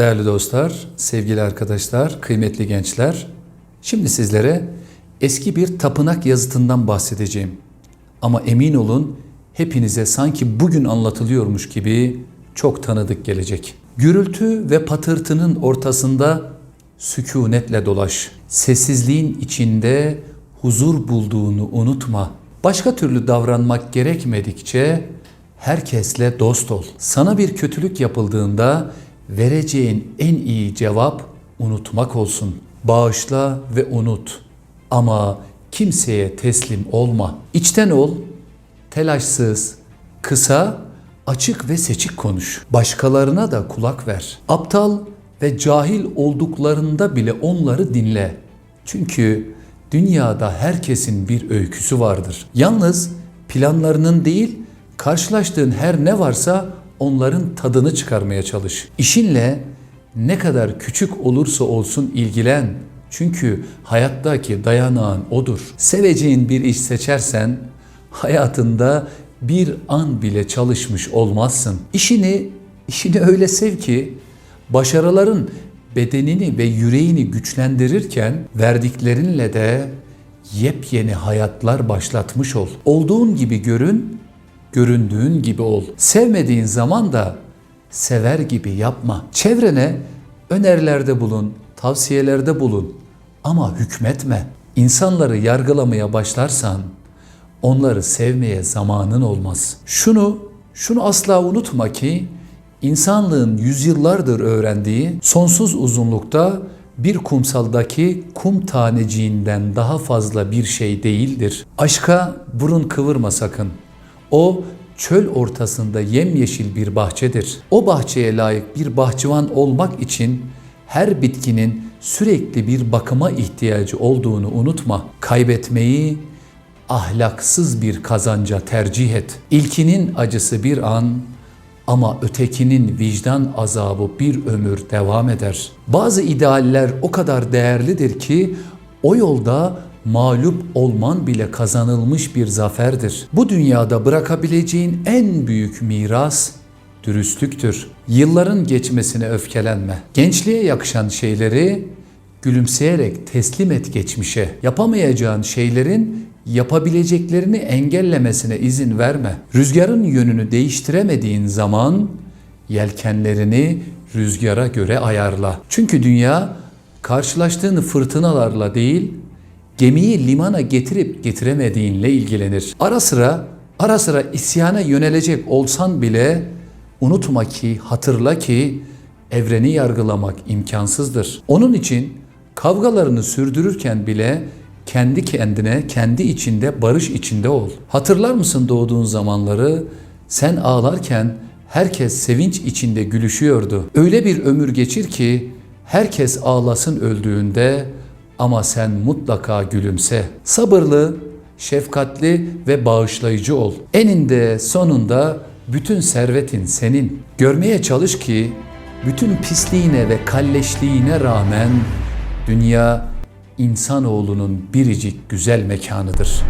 Değerli dostlar, sevgili arkadaşlar, kıymetli gençler. Şimdi sizlere eski bir tapınak yazıtından bahsedeceğim. Ama emin olun hepinize sanki bugün anlatılıyormuş gibi çok tanıdık gelecek. Gürültü ve patırtının ortasında sükunetle dolaş. Sessizliğin içinde huzur bulduğunu unutma. Başka türlü davranmak gerekmedikçe herkesle dost ol. Sana bir kötülük yapıldığında vereceğin en iyi cevap unutmak olsun. Bağışla ve unut. Ama kimseye teslim olma. İçten ol, telaşsız, kısa, açık ve seçik konuş. Başkalarına da kulak ver. Aptal ve cahil olduklarında bile onları dinle. Çünkü dünyada herkesin bir öyküsü vardır. Yalnız planlarının değil, karşılaştığın her ne varsa onların tadını çıkarmaya çalış. İşinle ne kadar küçük olursa olsun ilgilen. Çünkü hayattaki dayanağın odur. Seveceğin bir iş seçersen hayatında bir an bile çalışmış olmazsın. İşini işini öyle sev ki başarıların bedenini ve yüreğini güçlendirirken verdiklerinle de yepyeni hayatlar başlatmış ol. Olduğun gibi görün, göründüğün gibi ol. Sevmediğin zaman da sever gibi yapma. Çevrene önerilerde bulun, tavsiyelerde bulun ama hükmetme. İnsanları yargılamaya başlarsan onları sevmeye zamanın olmaz. Şunu, şunu asla unutma ki insanlığın yüzyıllardır öğrendiği sonsuz uzunlukta bir kumsaldaki kum taneciğinden daha fazla bir şey değildir. Aşka burun kıvırma sakın. O çöl ortasında yemyeşil bir bahçedir. O bahçeye layık bir bahçıvan olmak için her bitkinin sürekli bir bakıma ihtiyacı olduğunu unutma. Kaybetmeyi ahlaksız bir kazanca tercih et. İlkinin acısı bir an ama ötekinin vicdan azabı bir ömür devam eder. Bazı idealler o kadar değerlidir ki o yolda mağlup olman bile kazanılmış bir zaferdir. Bu dünyada bırakabileceğin en büyük miras dürüstlüktür. Yılların geçmesine öfkelenme. Gençliğe yakışan şeyleri gülümseyerek teslim et geçmişe. Yapamayacağın şeylerin yapabileceklerini engellemesine izin verme. Rüzgarın yönünü değiştiremediğin zaman yelkenlerini rüzgara göre ayarla. Çünkü dünya karşılaştığın fırtınalarla değil, gemiyi limana getirip getiremediğinle ilgilenir. Ara sıra ara sıra isyana yönelecek olsan bile unutma ki, hatırla ki evreni yargılamak imkansızdır. Onun için kavgalarını sürdürürken bile kendi kendine, kendi içinde barış içinde ol. Hatırlar mısın doğduğun zamanları? Sen ağlarken herkes sevinç içinde gülüşüyordu. Öyle bir ömür geçir ki herkes ağlasın öldüğünde ama sen mutlaka gülümse. Sabırlı, şefkatli ve bağışlayıcı ol. Eninde sonunda bütün servetin senin. Görmeye çalış ki bütün pisliğine ve kalleşliğine rağmen dünya insanoğlunun biricik güzel mekanıdır.